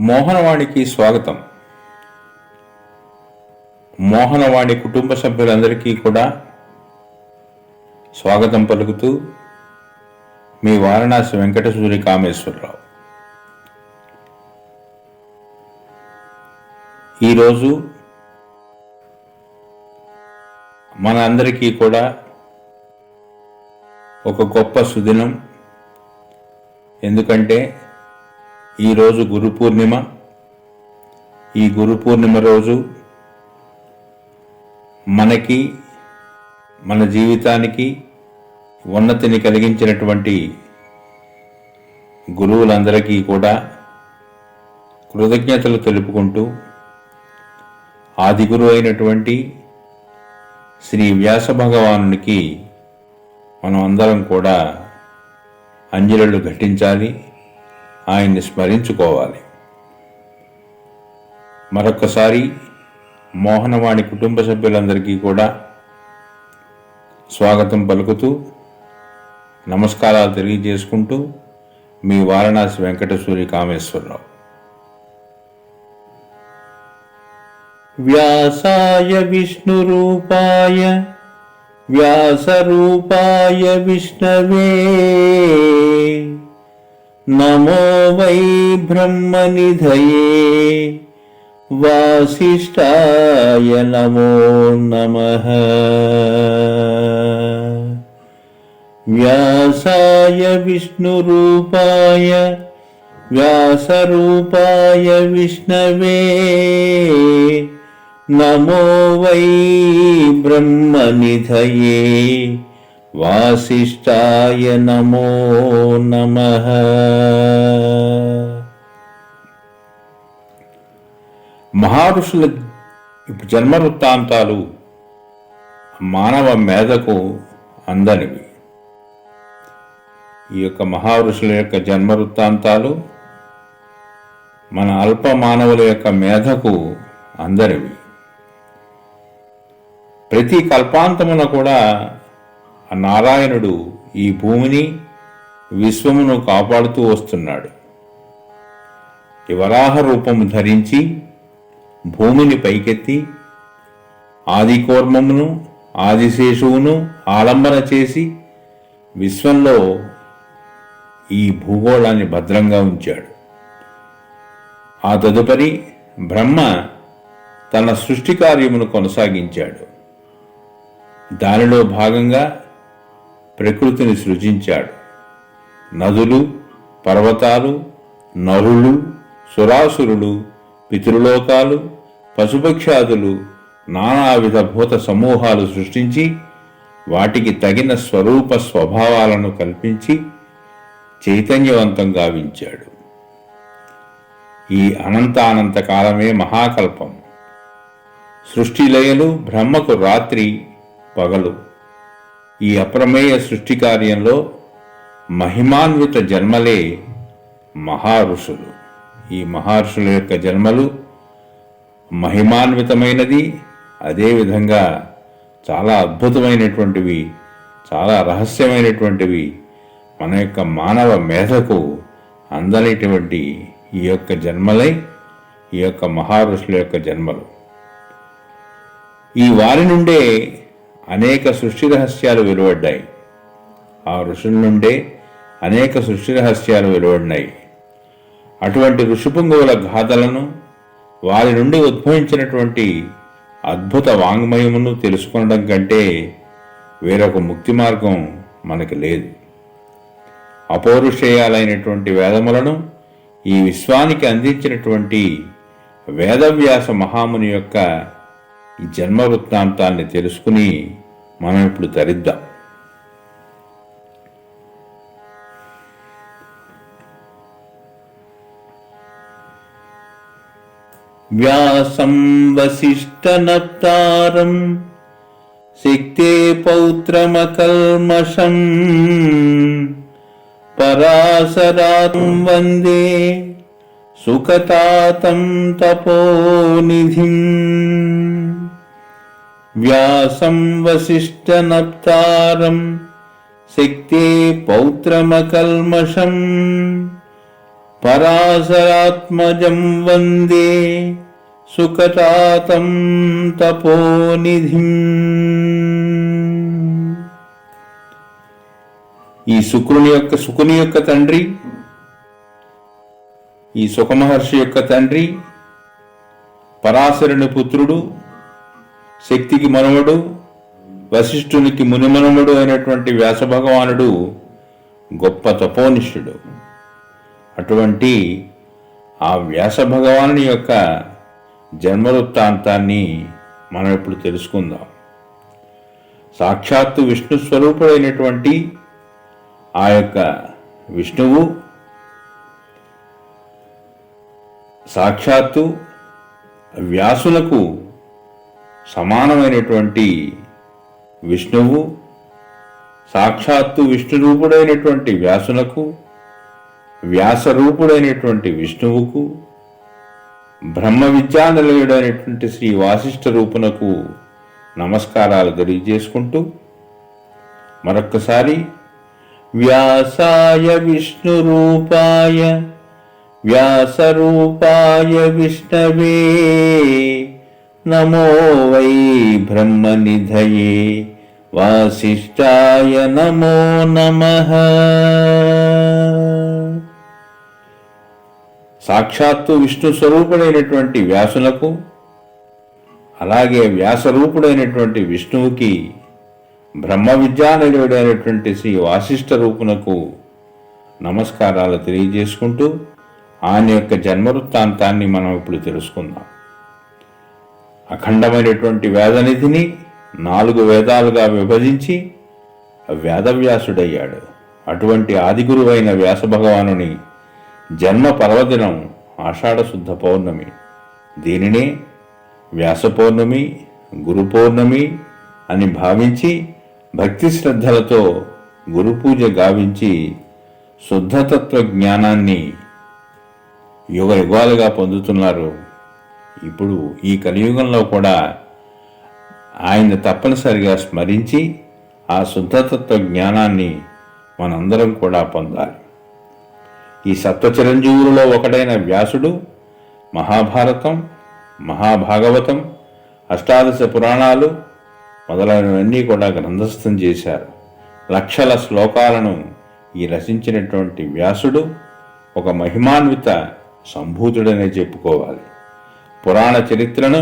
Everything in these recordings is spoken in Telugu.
మోహనవాణికి స్వాగతం. మోహనవాణి కుటుంబ సభ్యులందరికీ కూడా స్వాగతం పలుకుతూ మీ వారణాసి వెంకటసూరి కామేశ్వరరావు ఈరోజు మన అందరికీ కూడా ఒక గొప్ప సుదినం. ఎందుకంటే ఈరోజు గురు పూర్ణిమ. ఈ గురు పూర్ణిమ రోజు మనకి మన జీవితానికి ఉన్నతిని కలిగించినటువంటి గురువులందరికీ కూడా కృతజ్ఞతలు తెలుపుకుంటూ ఆది గురువు అయినటువంటి శ్రీ వ్యాస భగవానునికి మనం అందరం కూడా అంజలులు ఘటించాలి. ఆయన్ని స్మరించుకోవాలి. మరొకసారి మోహనవాణి కుటుంబ సభ్యులందరికీ కూడా స్వాగతం పలుకుతూ నమస్కారాలు తెలియజేసుకుంటూ మీ వారణాసి వెంకటసూరి కామేశ్వరరావు. వ్యాసాయ విష్ణురూపాయ వ్యాసరూపాయ విష్ణవే. నమో వై బ్రహ్మనిధయే. వాసిష్ఠాయ నమో నమ. వ్యాసాయ విష్ణురూపాయ వ్యాసరూపాయ విష్ణవే. నమో వై బ్రహ్మనిధయే. వాసిష్టాయ నమో నమ. మహర్షుల జన్మ వృత్తాంతాలు మానవ మేధకు అందనివి. ఈ యొక్క మహారుషుల యొక్క జన్మ వృత్తాంతాలు మన అల్ప మానవుల యొక్క మేధకు అందరివి ప్రతి కల్పాంతమున కూడా నారాయణుడు ఈ భూమిని విశ్వమును కాపాడుతూ వస్తున్నాడు. వరాహ రూపము ధరించి భూమిని పైకెత్తి ఆదికూర్మమును ఆదిశేషువును ఆలంబన చేసి విశ్వంలో ఈ భూగోళాన్ని భద్రంగా ఉంచాడు. ఆ తదుపరి బ్రహ్మ తన సృష్టి కార్యమును కొనసాగించాడు. దానిలో భాగంగా ప్రకృతిని సృజించాడు. నదులు పర్వతాలు నరులు సురాసురులు పితృలోకాలు పశుపక్షాదులు నానావిధ భూత సమూహాలు సృష్టించి వాటికి తగిన స్వరూప స్వభావాలను కల్పించి చైతన్యవంతం గావించాడు. ఈ అనంతానంత కాలమే మహాకల్పం. సృష్టిలయలు బ్రహ్మకు రాత్రి పగలు. ఈ అప్రమేయ సృష్టి కార్యంలో మహిమాన్విత జన్మలే మహారుషులు. ఈ మహర్షుల యొక్క జన్మలు మహిమాన్వితమైనది అదేవిధంగా చాలా అద్భుతమైనటువంటివి చాలా రహస్యమైనటువంటివి మన యొక్క మానవ మేధకు అందనేటువంటి ఈ యొక్క జన్మలై ఈ యొక్క మహారుషుల యొక్క జన్మలు. ఈ వారి నుండే అనేక సృష్టి రహస్యాలు వెలువడ్డాయి. ఆ ఋషుల నుండే అనేక సృష్టి రహస్యాలు వెలువడినాయి అటువంటి ఋషిపుంగవుల గాథలను వారి నుండి ఉద్భవించినటువంటి అద్భుత వాంగ్మయమును తెలుసుకొనడం కంటే వేరొక ముక్తి మార్గం మనకి లేదు. అపౌరుషేయాలైనటువంటి వేదములను ఈ విశ్వానికి అందించినటువంటి వేదవ్యాస మహాముని యొక్క ఈ జన్మ వృత్తాంతాన్ని తెలుసుకుని మనం ఇప్పుడు ధరిద్దాం వ్యాసం వసిష్ఠనప్తారం శక్తే పౌత్రమకల్మషం పరాశరాం వందే సుఖతాతం తపోనిధిం. వ్యాసం వసిష్ఠనప్తారం శక్తే పౌత్రమకల్మషం పరాశరాత్మజం వందే సుఖతాతం తపోనిధిం. ఈ శుక్రుని యొక్క శుకుని యొక్క తండ్రి ఈ సుఖమహర్షి యొక్క తండ్రి పరాశరుని పుత్రుడు శక్తికి మనవడు వశిష్ఠునికి మునిమనుముడు అయినటువంటి వ్యాస భగవానుడు గొప్ప తపోనిష్ఠుడు. అటువంటి ఆ వ్యాస భగవాను యొక్క జన్మవృత్తాంతాన్ని మనం ఇప్పుడు తెలుసుకుందాం. సాక్షాత్తు విష్ణు స్వరూపుడైనటువంటి ఆ యొక్క విష్ణువు సాక్షాత్తు వ్యాసులకు సమానమైనటువంటి విష్ణువు సాక్షాత్తు విష్ణురూపుడైనటువంటి వ్యాసులకు వ్యాసరూపుడైనటువంటి విష్ణువుకు బ్రహ్మ విద్యానిలయుడైనటువంటి శ్రీ వాసిష్ఠ రూపునకు నమస్కారాలు తెలియజేసుకుంటూ మరొక్కసారి వ్యాసాయ విష్ణురూపాయ వ్యాసరూపాయ విష్ణవే నమో వై బ్రహ్మనిధయే. వాసిష్ఠాయ నమో నమః. సాక్షాత్తు విష్ణు స్వరూపుడైనటువంటి వ్యాసులకు అలాగే వ్యాసరూపుడైనటువంటి విష్ణువుకి బ్రహ్మ విద్యానిలుడైనటువంటి శ్రీ వాసిష్ఠ రూపునకు నమస్కారాలు తెలియజేసుకుంటూ ఆయన యొక్క జన్మవృత్తాంతాన్ని మనం ఇప్పుడు తెలుసుకుందాం. అఖండమైనటువంటి వేదనిధిని నాలుగు వేదాలుగా విభజించి వేదవ్యాసుడయ్యాడు. అటువంటి ఆదిగురువైన వ్యాస భగవానుని జన్మ పర్వదినం ఆషాఢశుద్ధ పౌర్ణమి. దీనినే వ్యాస పౌర్ణమి గురు పౌర్ణమి అని భావించి భక్తి శ్రద్ధలతో గురుపూజ గావించి శుద్ధతత్వ జ్ఞానాన్ని యుగ యుగాలుగా పొందుతున్నారు. ఇప్పుడు ఈ కలియుగంలో కూడా ఆయన తప్పనిసరిగా స్మరించి ఆ శుద్ధతత్వ జ్ఞానాన్ని మనందరం కూడా పొందాలి. ఈ సత్వచిరంజీవులలో ఒకటైన వ్యాసుడు మహాభారతం మహాభాగవతం అష్టాదశ పురాణాలు మొదలైనవన్నీ కూడా గ్రంథస్థం చేశారు. లక్షల శ్లోకాలను ఈ రచించినటువంటి వ్యాసుడు ఒక మహిమాన్విత సంభూతుడనే చెప్పుకోవాలి. పురాణ చరిత్రను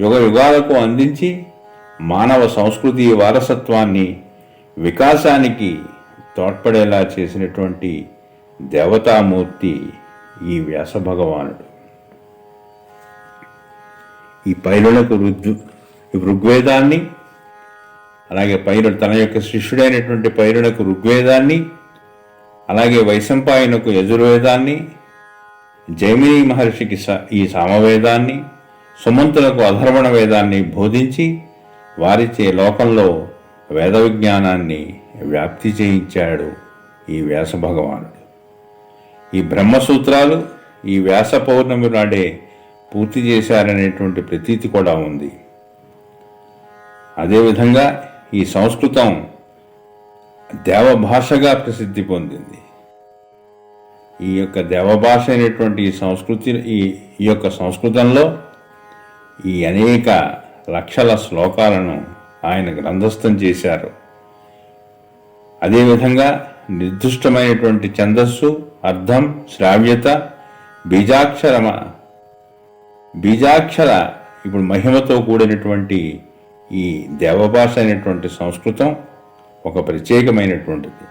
యుగ యుగాలకు అందించి మానవ సంస్కృతి వారసత్వాన్ని వికాసానికి తోడ్పడేలా చేసినటువంటి దేవతామూర్తి ఈ వ్యాస భగవానుడు. ఈ పైరులకు రుద్దు ఋగ్వేదాన్ని అలాగే పైరుడు తన యొక్క శిష్యుడైనటువంటి పైరులకు ఋగ్వేదాన్ని అలాగే వైశంపాయనకు యజుర్వేదాన్ని జైమిని మహర్షికి ఈ సామవేదాన్ని సుమంతులకు అధర్వణ వేదాన్ని బోధించి వారిచే లోకంలో వేద విజ్ఞానాన్ని వ్యాప్తి చేయించాడు ఈ వ్యాస భగవానుడు ఈ బ్రహ్మసూత్రాలు ఈ వ్యాస పౌర్ణమి నాడే పూర్తి చేశారనేటువంటి ప్రతీతి కూడా ఉంది. అదేవిధంగా ఈ సంస్కృతం దేవభాషగా ప్రసిద్ధి పొందింది. ఈ యొక్క దేవభాష అయినటువంటి ఈ సంస్కృతి ఈ ఈ యొక్క సంస్కృతంలో ఈ అనేక లక్షల శ్లోకాలను ఆయన గ్రంథస్థం చేశారు. అదేవిధంగా నిర్దిష్టమైనటువంటి ఛందస్సు అర్థం శ్రావ్యత బీజాక్షరమ బీజాక్షర ఇప్పుడు మహిమతో కూడినటువంటి ఈ దేవభాష అయినటువంటి సంస్కృతం ఒక ప్రత్యేకమైనటువంటిది.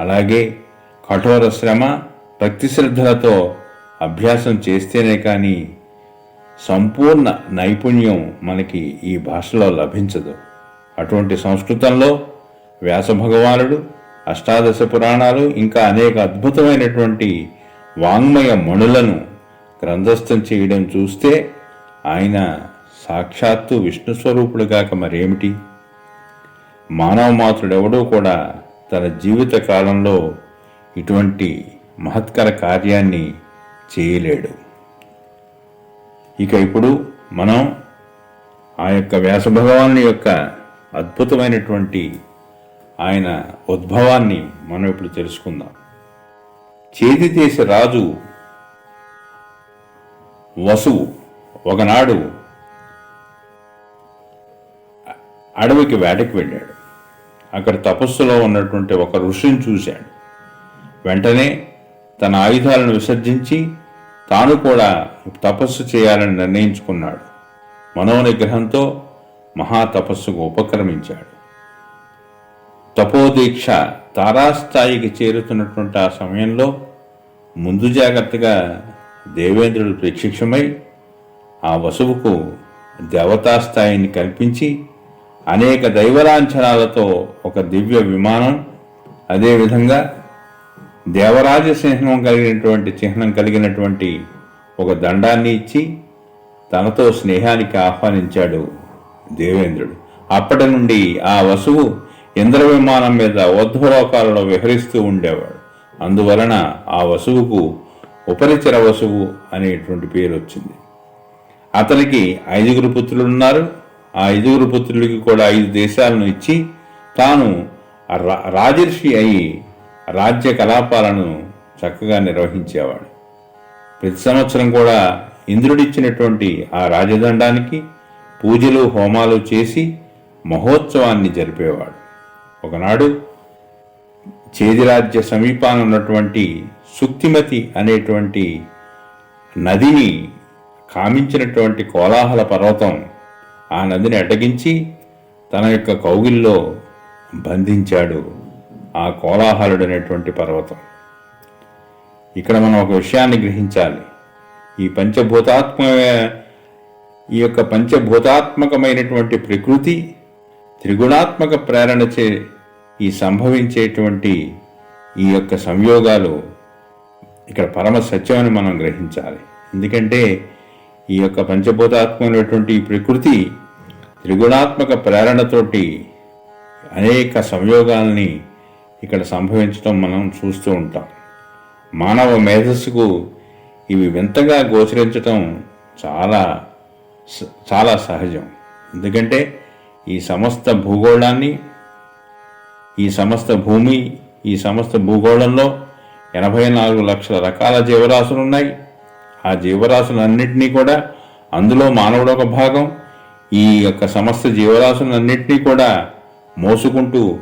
అలాగే కఠోర శ్రమ భక్తి శ్రద్ధలతో అభ్యాసం చేస్తేనే కానీ సంపూర్ణ నైపుణ్యం మనకి ఈ భాషలో లభించదు. అటువంటి సంస్కృతంలో వ్యాస భగవానుడు అష్టాదశ పురాణాలు ఇంకా అనేక అద్భుతమైనటువంటి వాంగ్మయ మణులను గ్రంథస్థం చేయడం చూస్తే ఆయన సాక్షాత్తు విష్ణు స్వరూపుడు కాక మరేమిటి? మానవ మాతృడెవడూ కూడా తన జీవిత కాలంలో ఇటువంటి మహత్కర కార్యాన్ని చేయలేడు. ఇక ఇప్పుడు మనం ఆ యొక్క వ్యాసభగవాను యొక్క అద్భుతమైనటువంటి ఆయన ఉద్భవాన్ని మనం ఇప్పుడు తెలుసుకుందాం. చేతి చేతిదేశ రాజు వసువు. ఒకనాడు అడవికి వేటకి వెళ్ళాడు. అక్కడ తపస్సులో ఉన్నటువంటి ఒక ఋషిని చూశాడు. వెంటనే తన ఆయుధాలను విసర్జించి తాను కూడా తపస్సు చేయాలని నిర్ణయించుకున్నాడు. మనోనిగ్రహంతో మహాతపస్సుకు ఉపక్రమించాడు. తపోదీక్ష తారాస్థాయికి చేరుతున్నటువంటి ఆ సమయంలో ముందు జాగ్రత్తగా దేవేంద్రుడు ప్రత్యక్షమై ఆ వసువుకు దేవతాస్థాయిని కల్పించి అనేక దైవలాంఛనాలతో ఒక దివ్య విమానం అదేవిధంగా దేవరాజ సింహం కలిగినటువంటి చిహ్నం కలిగినటువంటి ఒక దండాన్ని ఇచ్చి తనతో స్నేహానికి ఆహ్వానించాడు దేవేంద్రుడు. అప్పటి నుండి ఆ వసువు ఇంద్ర విమానం మీద ఊర్ధ్వలోకాలలో విహరిస్తూ ఉండేవాడు. అందువలన ఆ వసువుకు ఉపరిచర వసువు అనేటువంటి పేరు వచ్చింది. అతనికి ఐదుగురు పుత్రులు ఉన్నారు. ఆ ఐదుగురు పుత్రులకి కూడా ఐదు దేశాలను ఇచ్చి తాను రా- రాజర్షి అయి రాజ్య కలాపాలను చక్కగా నిర్వహించేవాడు. ప్రతి సంవత్సరం కూడా ఇంద్రుడిచ్చినటువంటి ఆ రాజదండానికి పూజలు హోమాలు చేసి మహోత్సవాన్ని జరిపేవాడు. ఒకనాడు చేదిరాజ్య సమీపాన ఉన్నటువంటి సుక్తిమతి అనేటువంటి నదిని కామించినటువంటి కోలాహల పర్వతం ఆ నదిని అటగించి తన యొక్క కౌగిల్లో బంధించాడు. ఆ కోలాహలుడనేటువంటి పర్వతం. ఇక్కడ మనం ఒక విషయాన్ని గ్రహించాలి. ఈ పంచభూతాత్మ ఈ యొక్క పంచభూతాత్మకమైనటువంటి ప్రకృతి త్రిగుణాత్మక ప్రేరణచే ఈ సంభవించేటువంటి ఈ యొక్క సంయోగాలు ఇక్కడ పరమ సత్యమని మనం గ్రహించాలి. ఎందుకంటే ఈ యొక్క పంచభూతాత్మకమైనటువంటి ఈ ప్రకృతి త్రిగుణాత్మక ప్రేరణతోటి అనేక సంయోగాల్ని ఇక్కడ సంభవించడం మనం చూస్తూ ఉంటాం. మానవ మేధస్సుకు ఇవి వింతగా గోచరించటం చాలా చాలా సహజం. ఎందుకంటే ఈ సమస్త భూగోళాన్ని ఈ సమస్త భూమి ఈ సమస్త భూగోళంలో ఎనభై నాలుగు లక్షల రకాల జీవరాశులు ఉన్నాయి. ఆ జీవరాశులన్నింటినీ కూడా అందులో మానవుడు ఒక భాగం. ఈ యొక్క సమస్త జీవరాశులన్నింటినీ కూడా మోసుకుంటూ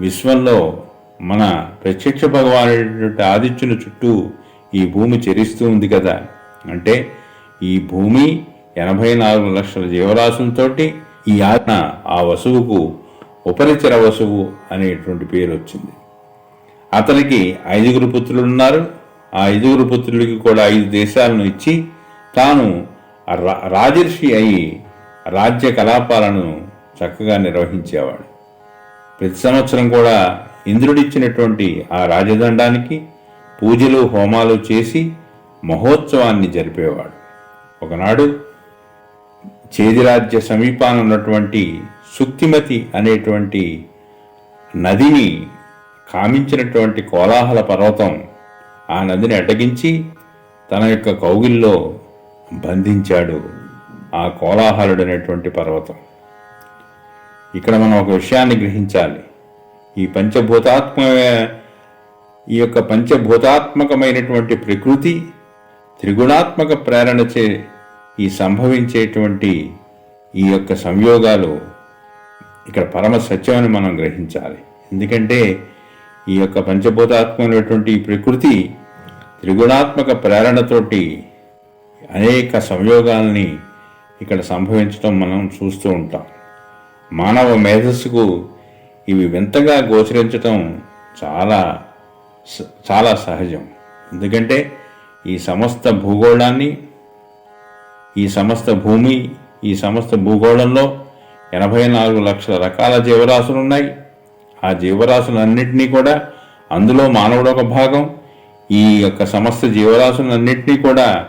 విశ్వంలో మన ప్రత్యక్ష భగవానుడు ఆదిత్యుని చుట్టూ ఈ భూమి చెరిస్తూ ఉంది కదా. అంటే ఈ భూమి ఎనభై నాలుగు లక్షల జీవరాశులతో ఈ ఆజ్ఞ ఆ వసువుకు ఉపరిచర వసువు అనేటువంటి పేరు వచ్చింది. అతనికి ఐదుగురు పుత్రులు ఉన్నారు. ఆ ఐదుగురు పుత్రులకి కూడా ఐదు దేశాలను ఇచ్చి తాను రా- రాజర్షి అయి రాజ్య కలాపాలను చక్కగా నిర్వహించేవాడు. ప్రతి సంవత్సరం కూడా ఇంద్రుడిచ్చినటువంటి ఆ రాజదండానికి పూజలు హోమాలు చేసి మహోత్సవాన్ని జరిపేవాడు. ఒకనాడు చేదిరాజ్య సమీపాన ఉన్నటువంటి సుక్తిమతి అనేటువంటి నదిని కామించినటువంటి కోలాహల పర్వతం ఆ నదిని అడ్డగించి తన యొక్క కౌగిల్లో బంధించాడు ఆ కోలాహలుడు అనేటువంటి పర్వతం. ఇక్కడ మనం ఒక విషయాన్ని గ్రహించాలి. ఈ పంచభూతాత్మ ఈ యొక్క పంచభూతాత్మకమైనటువంటి ప్రకృతి త్రిగుణాత్మక ప్రేరణచే ఈ సంభవించేటువంటి ఈ యొక్క సంయోగాలు ఇక్కడ పరమ సత్యమని మనం గ్రహించాలి. ఎందుకంటే ఈ యొక్క పంచభూతాత్మైనటువంటి ఈ ప్రకృతి త్రిగుణాత్మక ప్రేరణతోటి అనేక సంయోగాల్ని ఇక్కడ సంభవించడం మనం చూస్తూ ఉంటాం. మానవ మేధస్సుకు ఇవి వింతగా గోచరించటం చాలా చాలా సహజం. ఎందుకంటే ఈ సమస్త భూగోళాన్ని ఈ సమస్త భూమి ఈ సమస్త భూగోళంలో ఎనభై నాలుగు లక్షల రకాల జీవరాశులు ఉన్నాయి ఆ జీవరాశులన్నింటినీ కూడా అందులో మానవుడు ఒక భాగం. ఈ యొక్క సమస్త జీవరాశులన్నింటినీ కూడా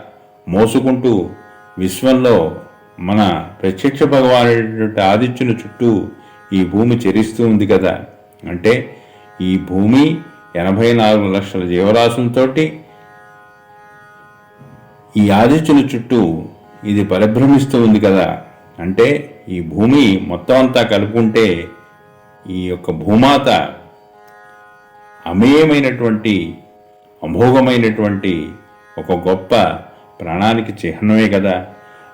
మోసుకుంటూ విశ్వంలో మన ప్రత్యక్ష భగవానుడి ఆదిత్యుని చుట్టూ ఈ భూమి చెరిస్తూ ఉంది కదా. అంటే ఈ భూమి ఎనభై నాలుగు లక్షల జీవరాశులతో ఈ ఆదిత్యుని చుట్టూ ఇది పరిభ్రమిస్తూ ఉంది కదా. అంటే ఈ భూమి మొత్తం అంతా కలుపుకుంటే ఈ యొక్క భూమాత అమేయమైనటువంటి అమోఘమైనటువంటి ఒక గొప్ప ప్రాణానికి చిహ్నమే కదా.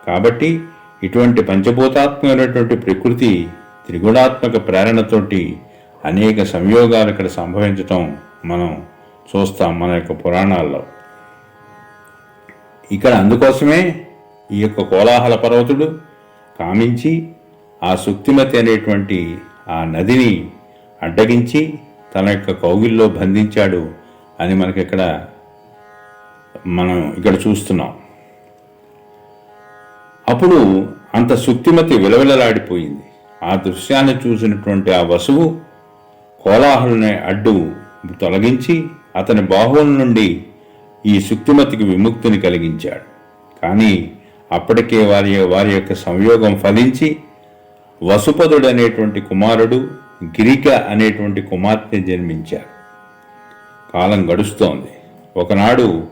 కాబట్టి ఇటువంటి పంచభూతాత్మకమైనటువంటి ప్రకృతి త్రిగుణాత్మక ప్రేరణతోటి అనేక సంయోగాలు ఇక్కడ సంభవించటం మనం చూస్తాం మన యొక్క పురాణాల్లో. ఇక్కడ అందుకోసమే ఈ యొక్క కోలాహల పర్వతుడు కామించి ఆ శుక్తిమతి అనేటువంటి ఆ నదిని అడ్డగించి తన యొక్క కౌగిల్లో బంధించాడు అని మనకి ఇక్కడ మనం ఇక్కడ చూస్తున్నాం. అప్పుడు అంత శుక్తిమతి విలవిలలాడిపోయింది. ఆ దృశ్యాన్ని చూసినటువంటి ఆ వసువు కోలాహలనే అడ్డు తొలగించి అతని బాహువుల నుండి ఈ సుక్తిమతికి విముక్తిని కలిగించాడు. కానీ అప్పటికే వారి వారి యొక్క సంయోగం ఫలించి వసుపదుడు అనేటువంటి కుమారుడు గిరిక అనేటువంటి కుమార్తె జన్మించారు కాలం గడుస్తోంది. ఒకనాడు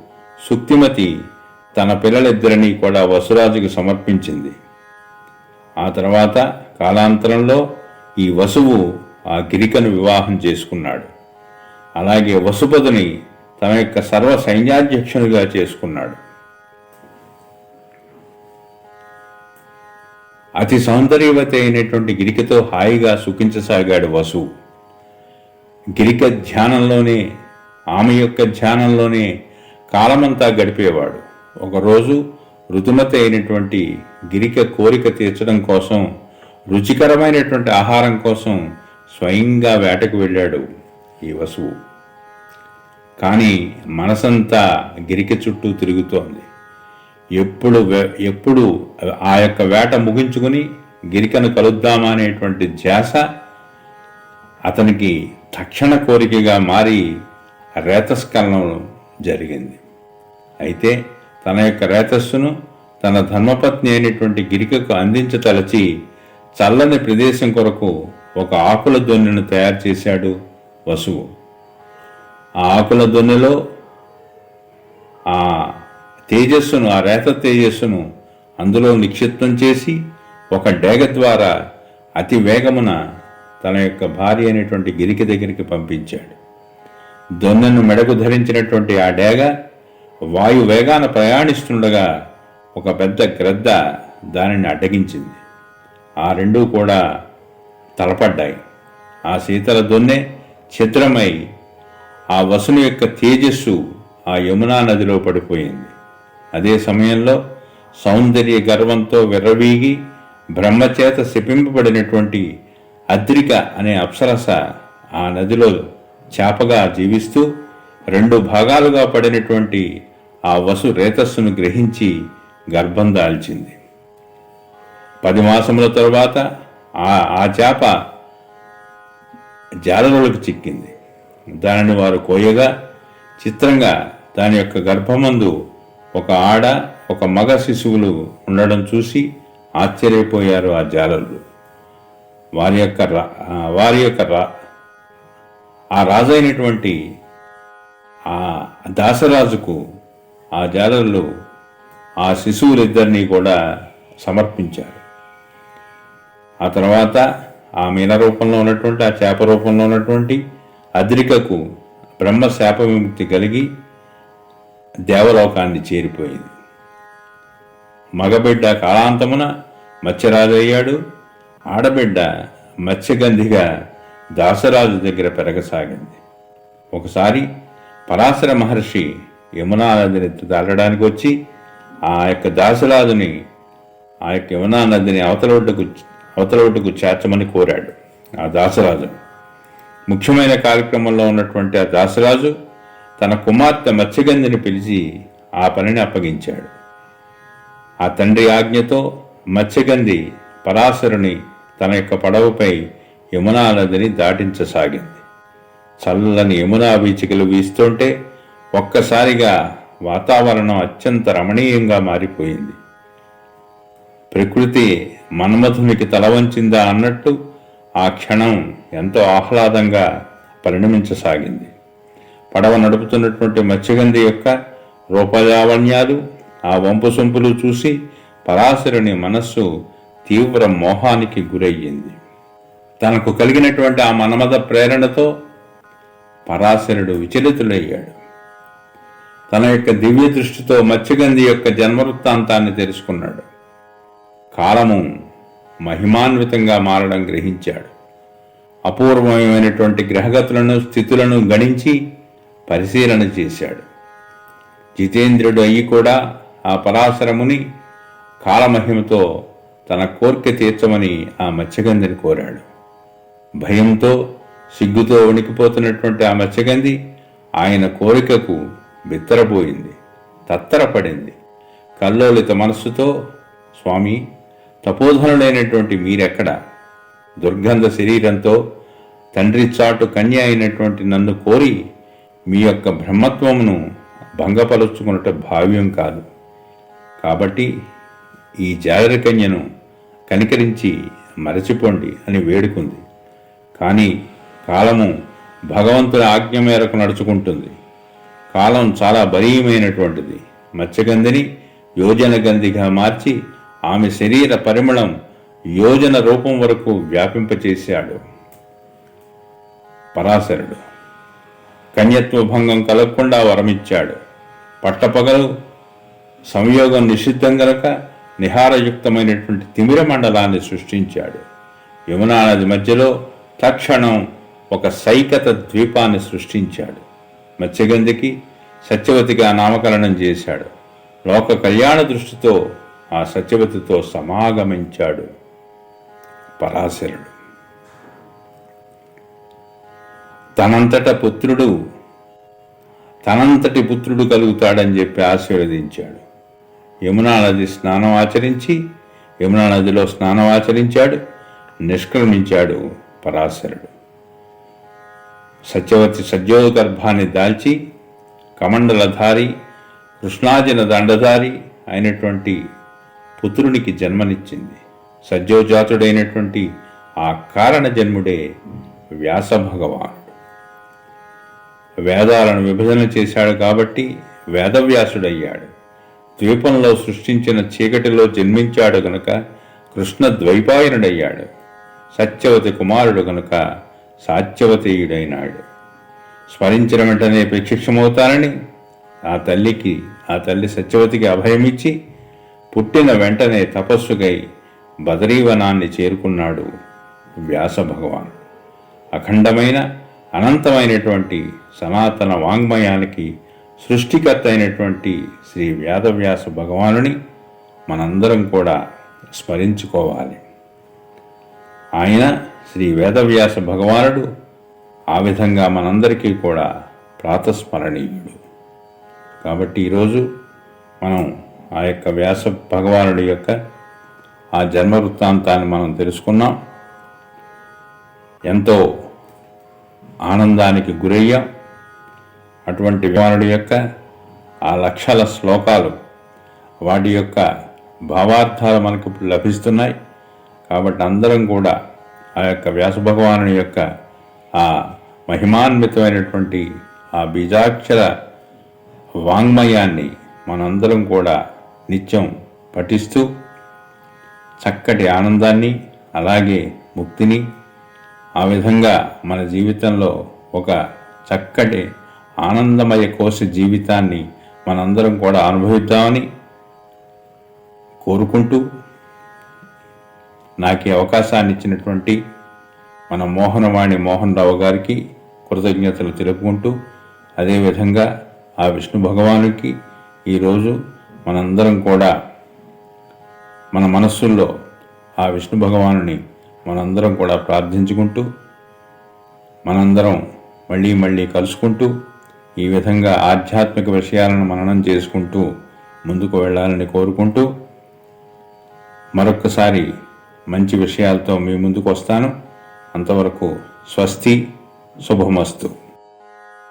సుక్తిమతి తన పిల్లలిద్దరినీ కూడా వసురాజుకు సమర్పించింది. ఆ తర్వాత కాలాంతరంలో ఈ వసువు ఆ గిరికను వివాహం చేసుకున్నాడు. అలాగే వసుపదుని తన యొక్క సర్వ సైన్యాధ్యక్షునిగా చేసుకున్నాడు. అతి సౌందర్యవతి అయినటువంటి గిరికతో హాయిగా సుఖించసాగాడు వసువు గిరిక ధ్యానంలోనే ఆమె యొక్క ధ్యానంలోనే కాలమంతా గడిపేవాడు. ఒకరోజు రుతుమత అయినటువంటి గిరిక కోరిక తీర్చడం కోసం రుచికరమైనటువంటి ఆహారం కోసం స్వయంగా వేటకు వెళ్ళాడు ఈ వసువు. కానీ మనసంతా గిరిక చుట్టూ తిరుగుతోంది. ఎప్పుడు వే- ఎప్పుడు ఆ యొక్క వేట ముగించుకుని గిరికను కలుద్దామా అనేటువంటి ధ్యాస అతనికి తక్షణ కోరికగా మారి రేతస్కలనం జరిగింది. అయితే తన యొక్క రేతస్సును తన ధర్మపత్ని అయినటువంటి గిరికకు అందించతలచి చల్లని ప్రదేశం కొరకు ఒక ఆకుల దొన్నెను తయారు చేశాడు వసువు. ఆ ఆకుల దొన్నెలో ఆ తేజస్సును ఆ రేత తేజస్సును అందులో నిక్షిప్తం చేసి ఒక డేగ ద్వారా అతి వేగమున తన యొక్క భార్య అయినటువంటి గిరికి దగ్గరికి పంపించాడు. దొన్నెను మెడకు ధరించినటువంటి ఆ డేగ వాయు వేగాన ప్రయాణిస్తుండగా ఒక పెద్ద గ్రద్ద దానిని అడ్డగించింది. ఆ రెండూ కూడా తలపడ్డాయి. ఆ శీతల దొన్నె ఛిద్రమై ఆ వసుని యొక్క తేజస్సు ఆ యమునా నదిలో పడిపోయింది. అదే సమయంలో సౌందర్య గర్వంతో విర్రవీగి బ్రహ్మచేత శపింపబడినటువంటి అద్రిక అనే అప్సరస ఆ నదిలో చేపగా జీవిస్తూ రెండు భాగాలుగా పడినటువంటి ఆ వసు రేతస్సును గ్రహించి గర్భం దాల్చింది. పది మాసముల తరువాత ఆ ఆ చేప జాలరులకు చిక్కింది. దానిని వారు కోయగా చిత్రంగా దాని యొక్క గర్భమందు ఒక ఆడ ఒక మగ శిశువులు ఉండడం చూసి ఆశ్చర్యపోయారు ఆ జాలరులు. వారి యొక్క రా- వారి యొక్క రా ఆ రాజైనటువంటి ఆ దాసరాజుకు ఆ జాలరులు ఆ శిశువులిద్దరినీ కూడా సమర్పించారు. ఆ తర్వాత ఆ మీన రూపంలో ఉన్నటువంటి ఆ చేప రూపంలో ఉన్నటువంటి అద్రికకు బ్రహ్మ శాప విముక్తి కలిగి దేవలోకాన్ని చేరిపోయింది. మగబిడ్డ కాలాంతమున మత్స్యరాజయ్యాడు ఆడబిడ్డ మత్స్యగంధిగా దాసరాజు దగ్గర పెరగసాగింది. ఒకసారి పరాశర మహర్షి యమునా నదిని దాటడానికి వచ్చి ఆ యొక్క దాసరాజుని ఆ యొక్క యమునా నదిని అవతల ఒడ్డుకు అవతల ఒడ్డుకు చేర్చమని కోరాడు ఆ దాసరాజు. ముఖ్యమైన కార్యక్రమంలో ఉన్నటువంటి ఆ దాసరాజు తన కుమార్తె మత్స్యగంధిని పిలిచి ఆ పనిని అప్పగించాడు. ఆ తండ్రి ఆజ్ఞతో మత్స్యగంధి పరాశరుని తన యొక్క పడవపై యమునా నదిని దాటించసాగింది. చల్లని యమునా వీచికలు వీస్తుంటే ఒక్కసారిగా వాతావరణం అత్యంత రమణీయంగా మారిపోయింది. ప్రకృతి మన్మధునికి తల వంచిందా అన్నట్టు ఆ క్షణం ఎంతో ఆహ్లాదంగా పరిణమించసాగింది. పడవ నడుపుతున్నటువంటి మత్స్యగంధి యొక్క రూపలావణ్యాలు ఆ వంపు సొంపులు చూసి పరాశరుని మనస్సు తీవ్ర మోహానికి గురయ్యింది. తనకు కలిగినటువంటి ఆ మన్మథ ప్రేరణతో పరాశరుడు విచలితుడయ్యాడు తన యొక్క దివ్య దృష్టితో మత్స్యగంధి యొక్క జన్మవృత్తాంతాన్ని తెలుసుకున్నాడు. కాలము మహిమాన్వితంగా మారడం గ్రహించాడు. అపూర్వమైనటువంటి గ్రహగతులను స్థితులను గణించి పరిశీలన చేశాడు. జితేంద్రుడు అయ్యి కూడా ఆ పరాశరముని కాలమహిమతో తన కోరిక తీర్చమని ఆ మత్స్యగంధిని కోరాడు. భయంతో సిగ్గుతో వణికిపోతున్నటువంటి ఆ మత్స్యగంధి ఆయన కోరికకు బిత్తరపోయింది తత్తరపడింది. కల్లోలిత మనస్సుతో స్వామి తపోధనుడైనటువంటి మీరెక్కడ? దుర్గంధ శరీరంతో తండ్రి చాటు కన్య అయినటువంటి నన్ను కోరి మీ యొక్క బ్రహ్మత్వమును భంగపరుచుకున్నట భావ్యం కాదు. కాబట్టి ఈ జాగర కన్యను కనికరించి మరచిపోండి అని వేడుకుంది. కానీ కాలము భగవంతుని ఆజ్ఞ మేరకు నడుచుకుంటుంది. కాలం చాలా బలీయమైనటువంటిది. మత్స్యగంధిని యోజన గంధిగా మార్చి ఆమె శరీర పరిమళం యోజన రూపం వరకు వ్యాపింపచేశాడు. పరాశరుడు కన్యత్వ భంగం కలగకుండా వరమిచ్చాడు. పట్టపగలు సంయోగం నిషిద్ధం గనక నిహారయుక్తమైనటువంటి తిమిర మండలాన్ని సృష్టించాడు. యమునా నది మధ్యలో తక్షణం ఒక సైకత ద్వీపాన్ని సృష్టించాడు. మత్స్యగంధికి సత్యవతిగా నామకరణం చేశాడు. లోక కళ్యాణ దృష్టితో ఆ సత్యవతితో సమాగమించాడు పరాశరుడు. తనంతట పుత్రుడు తనంతటి పుత్రుడు కలుగుతాడని చెప్పి ఆశీర్వదించాడు. యమునా నది స్నానం ఆచరించి యమునా నదిలో స్నానం ఆచరించాడు నిష్క్రమించాడు పరాశరుడు. సత్యవతి సజ్జోగర్భాన్ని దాల్చి కమండలధారి కృష్ణాజన దండధారి అయినటువంటి పుత్రునికి జన్మనిచ్చింది. సజ్జోజాతుడైనటువంటి ఆ కారణ జన్ముడే వ్యాస భగవానుడు వేదాలను విభజన చేశాడు కాబట్టి వేదవ్యాసుడయ్యాడు. ద్వీపంలో సృష్టించిన చీకటిలో జన్మించాడు గనుక కృష్ణ ద్వైపాయనుడయ్యాడు. సత్యవతి కుమారుడు గనుక సాత్యవతీయుడైనాడు. స్మరించిన వెంటనే ప్రత్యక్షమవుతానని ఆ తల్లికి ఆ తల్లి సత్యవతికి అభయమిచ్చి పుట్టిన వెంటనే తపస్సుకై బదరీవనాన్ని చేరుకున్నాడు వ్యాస భగవానుడు అఖండమైన అనంతమైనటువంటి సనాతన వాంగ్మయానికి సృష్టికర్త అయినటువంటి శ్రీ వేదవ్యాస భగవానుని మనందరం కూడా స్మరించుకోవాలి. ఆయన శ్రీ వేదవ్యాస భగవానుడు ఆ విధంగా మనందరికీ కూడా ప్రాతస్మరణీయుడు. కాబట్టి ఈరోజు మనం ఆ యొక్క వ్యాస భగవానుడి యొక్క ఆ జన్మ వృత్తాంతాన్ని మనం తెలుసుకున్నాం. ఎంతో ఆనందానికి గురయ్యాం. అటువంటి భగవానుడి యొక్క ఆ లక్షల శ్లోకాలు వాటి యొక్క భావార్థాలు మనకు ఇప్పుడు లభిస్తున్నాయి. కాబట్టి అందరం కూడా ఆ యొక్క వ్యాస భగవానుని యొక్క ఆ మహిమాన్వితమైనటువంటి ఆ బీజాక్షర వాంగ్మయాన్ని మనందరం కూడా నిత్యం పఠిస్తూ చక్కటి ఆనందాన్ని అలాగే ముక్తిని ఆ విధంగా మన జీవితంలో ఒక చక్కటి ఆనందమయ కోశ జీవితాన్ని మనందరం కూడా అనుభవిద్దామని కోరుకుంటూ నాకు ఈ అవకాశాన్ని ఇచ్చినటువంటి మన మోహనవాణి మోహన్ రావు గారికి కృతజ్ఞతలు తెలుపుకుంటూ అదేవిధంగా ఆ విష్ణు భగవానుకి ఈరోజు మనందరం కూడా మన మనస్సుల్లో ఆ విష్ణు భగవానుని మనందరం కూడా ప్రార్థించుకుంటూ మనందరం మళ్ళీ మళ్ళీ కలుసుకుంటూ ఈ విధంగా ఆధ్యాత్మిక విషయాలను మననం చేసుకుంటూ ముందుకు వెళ్ళాలని కోరుకుంటూ మరొక్కసారి మంచి విషయాలతో మీ ముందుకు వస్తాను. అంతవరకు స్వస్తి శుభమస్తు.